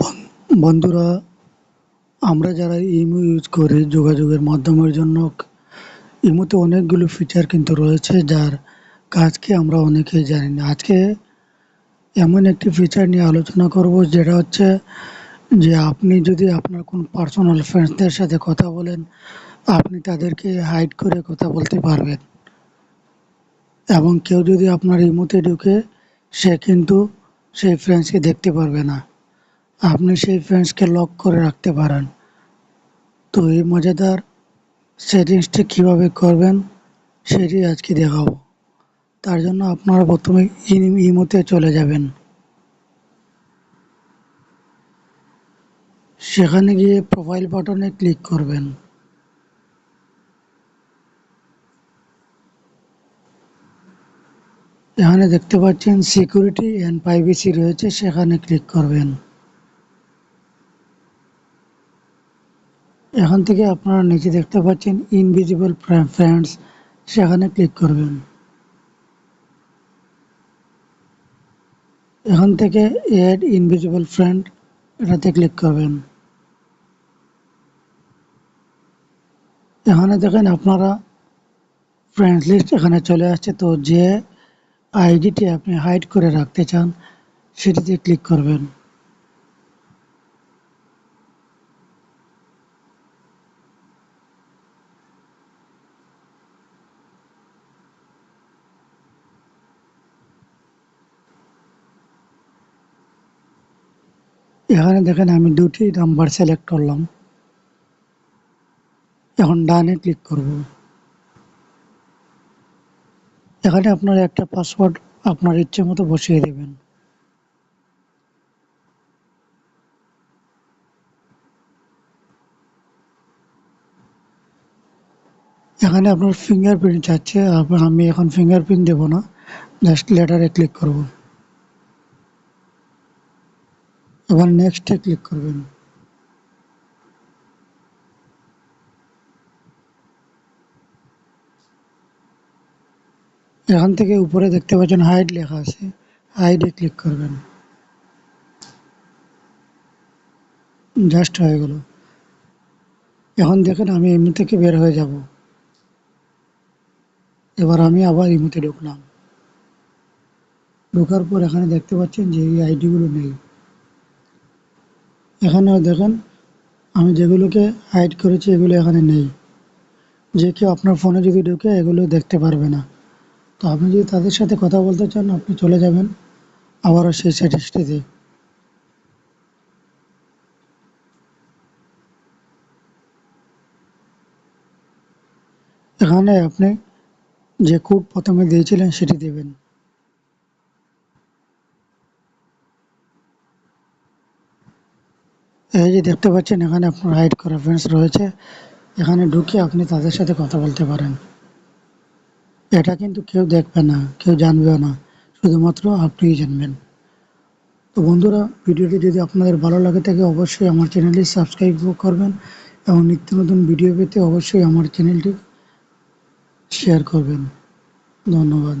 বন- বন্ধুরা, আমরা যারা ইমো ইউজ করি যোগাযোগের মাধ্যমের জন্য, ইমোতে অনেকগুলো ফিচার কিন্তু রয়েছে যার কাজকে আমরা অনেকেই জানি না। আজকে এমন একটি ফিচার নিয়ে আলোচনা করব যেটা হচ্ছে যে আপনি যদি আপনার কোন পার্সোনাল ফ্রেন্ডসদের সাথে কথা বলেন, আপনি তাদেরকে হাইড করে কথা বলতে পারবেন। এবং কেউ যদি আপনার ইমোতে ঢুকে, সে কিন্তু সেই ফ্রেন্ডসকে দেখতে পারবে না। আপনি সেই ফ্রেন্ডসকে লক করে রাখতে পারেন। তো এই মজাদার সেটিংসটি কীভাবে করবেন, সেটি আজকে দেখাবো। তার জন্য আপনারা প্রথমে ইমোতে চলে যাবেন। সেখানে গিয়ে প্রোফাইল বাটনে ক্লিক করবেন। এখানে দেখতে পাচ্ছেন সিকিউরিটি অ্যান্ড প্রাইভেসি রয়েছে, সেখানে ক্লিক করবেন। এখান থেকে আপনারা নিচে দেখতে পাচ্ছেন ইনভিজিবল ফ্রেন্ডস সেখানে ক্লিক করবেন। এখান থেকে অ্যাড ইনভিজিবল ফ্রেন্ড এটাতে ক্লিক করবেন। এখানে দেখেন আপনারা ফ্রেন্ডস লিস্ট এখানে চলে আসছে, তো যে আইডিটি আপনি হাইড করে রাখতে চান, সেটিতে ক্লিক করবেন। এখানে দেখেন আমি দুটি নাম্বার সিলেক্ট করলাম। এখন ডানে ক্লিক করব। এখানে আপনার একটা পাসওয়ার্ড আপনার ইচ্ছে মতো বসিয়ে দেবেন। এখানে আপনার ফিঙ্গারপ্রিন্ট চাচ্ছে আমি এখন ফিঙ্গারপ্রিন্ট দেব না জাস্ট লেটারে ক্লিক করব। এবার নেক্সটে ক্লিক করবেন। এখান থেকে উপরে দেখতে পাচ্ছেন হাইড লেখা আছে। হাইডে ক্লিক করবেন। জাস্ট হয়ে গেল। এখন দেখেন আমি এমনি থেকে বের হয়ে যাব। এবার আমি আবার ইমুতে ঢুকলাম। ঢোকার পর এখানে দেখতে পাচ্ছেন যে এই আইডিগুলো নেই। এখানেও দেখেন, আমি যেগুলোকে হাইড করেছি এগুলো এখানে নেই। যে কেউ আপনার ফোনে যদি ঢুকে, এগুলো দেখতে পারবে না। তো আপনি যদি তাদের সাথে কথা বলতে চান, আপনি চলে যাবেন আবারও সেই সেটিংসটিতে এখানে আপনি যে কোড প্রথমে দিয়েছিলেন, সেটি দেবেন। এই যে দেখতে পাচ্ছেন, এখানে আপনার হাইড করা ফ্রেন্ডস রয়েছে। এখানে ঢুকে আপনি তাদের সাথে কথা বলতে পারেন। এটা কিন্তু কেউ দেখবে না, কেউ জানবেও না। শুধুমাত্র আপনিই জানবেন। তো বন্ধুরা, ভিডিওটি যদি আপনাদের ভালো লাগে থাকে, অবশ্যই আমার চ্যানেলটি সাবস্ক্রাইব করবেন এবং নিত্য নতুন ভিডিও পেতে অবশ্যই আমার চ্যানেলটি শেয়ার করবেন। ধন্যবাদ।